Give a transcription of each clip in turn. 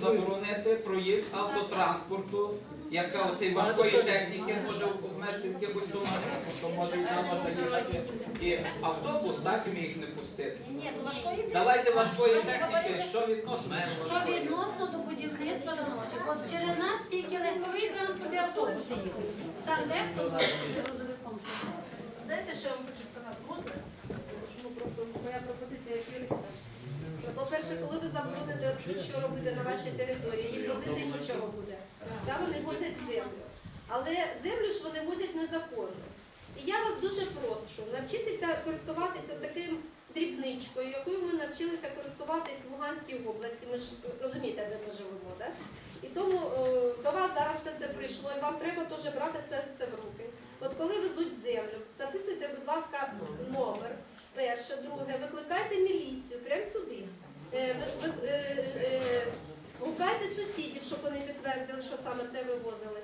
заборонити проїзд автотранспорту, яка оцей важкої техніки може обмежити в якихось то може і там заїжджати. І автобус так і їх не пустити. Ні, то важкої техніки. Давайте важкої техніки, що відносно Що відносно до будівництва до? От через нас тільки легковий транспорт і автобуси їдуть. Там дехто буде грузовиком шукає. Знаєте, що я вам хочу сказати? Можна? Ну, просто моя пропозиція як юриста. Забороните що робити на вашій території, їм возити нічого буде. Там вони возять землю. Але землю ж вони возять незаконно. І я вас дуже прошу навчитися користуватися таким дрібничкою, якою ми навчилися користуватись в Луганській області. Ми ж розумієте, де ми живемо, так? І тому е, до вас зараз все це прийшло, і вам треба теж брати це, це в руки. От коли везуть землю, записуйте, будь ласка, номер. Перше, друге, викликайте міліцію прямо сюди. Е, ви- ви- е, е, Гукайте сусідів, щоб вони підтвердили, що саме це вивозили.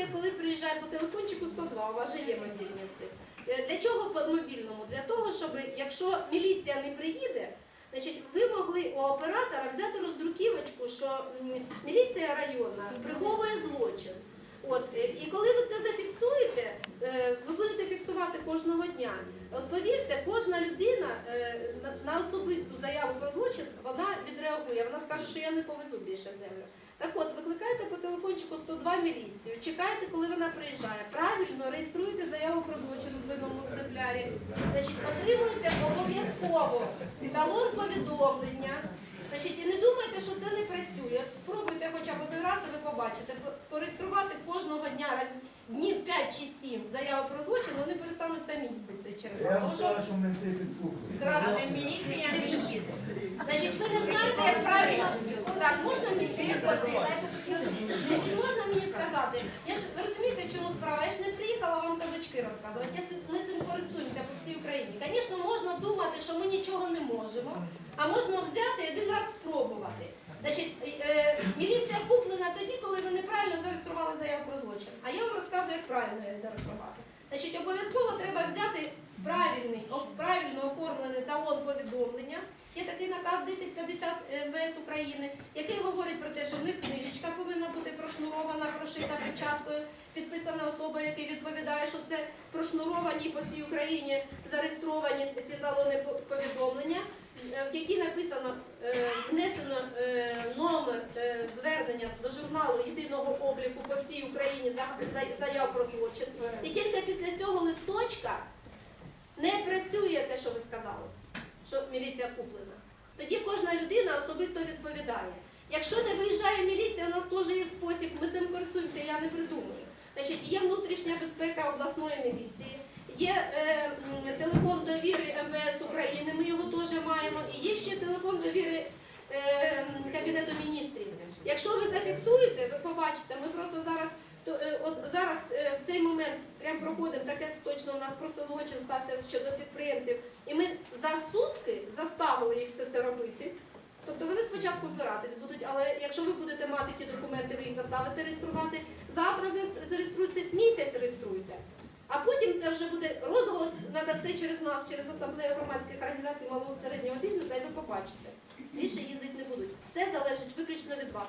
Значить, коли приїжджає по телефончику 102, у вас же є мобільний сим. Е, Для чого по мобільному? Для того, щоб якщо міліція не приїде, значить, ви могли у оператора взяти роздруківочку, що міліція районна приховує злочин. От, е, і коли ви це зафіксуєте, е, ви будете фіксувати кожного дня. От повірте, кожна людина е, на- особисту заяву про злочин вона відреагує. Вона скаже, що я не повезу більше землю. Так от, викликайте по телефончику 102 міліцію, чекайте, коли вона приїжджає. Правильно реєструйте заяву про злочин в винному екземплярі. Значить, отримуєте обов'язково талон повідомлення. Значить, і не думайте, що це не працює. Спробуйте хоча б один раз, і ви побачите. Пореєструвати кожного дня раз днів 5 чи 7 заяву про злочин, вони перестануть самі їздити через Я вас. вам що скажу, що ми це підкупили. Міліція не їде. Значить, ви не знаєте, як правильно. Так, можна мені Значить, можна мені сказати? Я ж ви розумієте, чому справа? Я ж не приїхала вам казочки розказувати. Я ми цим користуємося по всій Україні. Звісно, можна думати, що ми нічого не можемо, а можна взяти один раз спробувати. Значить, е, міліція куплена тоді, коли ви неправильно зареєстрували заяву про злочин. А я вам розказую, як правильно її зареєструвати. Значить, обов'язково треба взяти правильний, правильно оформлений талон повідомлення. Є такий наказ 1050 МВС України, який говорить про те, що в них прошнурована, прошита печаткою, підписана особа, яка відповідає, що це прошнуровані по всій Україні зареєстровані ці талони повідомлення, е, в які написано е, внесено е, номер звернення до журналу єдиного обліку по всій Україні за, за заяв про злочин. І тільки після цього листочка не працює те, що ви сказали, що міліція куплена. Тоді кожна людина особисто відповідає. Якщо не виїжджає міліція, у нас теж є спосіб, ми цим користуємося, я не придумую. Значить, є внутрішня безпека обласної міліції, є е, телефон довіри МВС України, ми його теж маємо, і є ще телефон довіри е, Кабінету міністрів. Якщо ви зафіксуєте, ви побачите, ми просто зараз то е, от зараз е, в цей момент прям проходимо, таке точно у нас просто злочин стався щодо підприємців, і ми за сутки заставили їх все це робити. Тобто вони спочатку вбиратись будуть, але якщо ви будете мати ті документи, ви їх заставите реєструвати. Завтра зареєструйте, місяць реєструйте. А потім це вже буде розголос надасте через нас, через асамблею громадських організацій малого середнього бізнесу, і ви побачите. Більше їздити не будуть. Все залежить виключно від вас.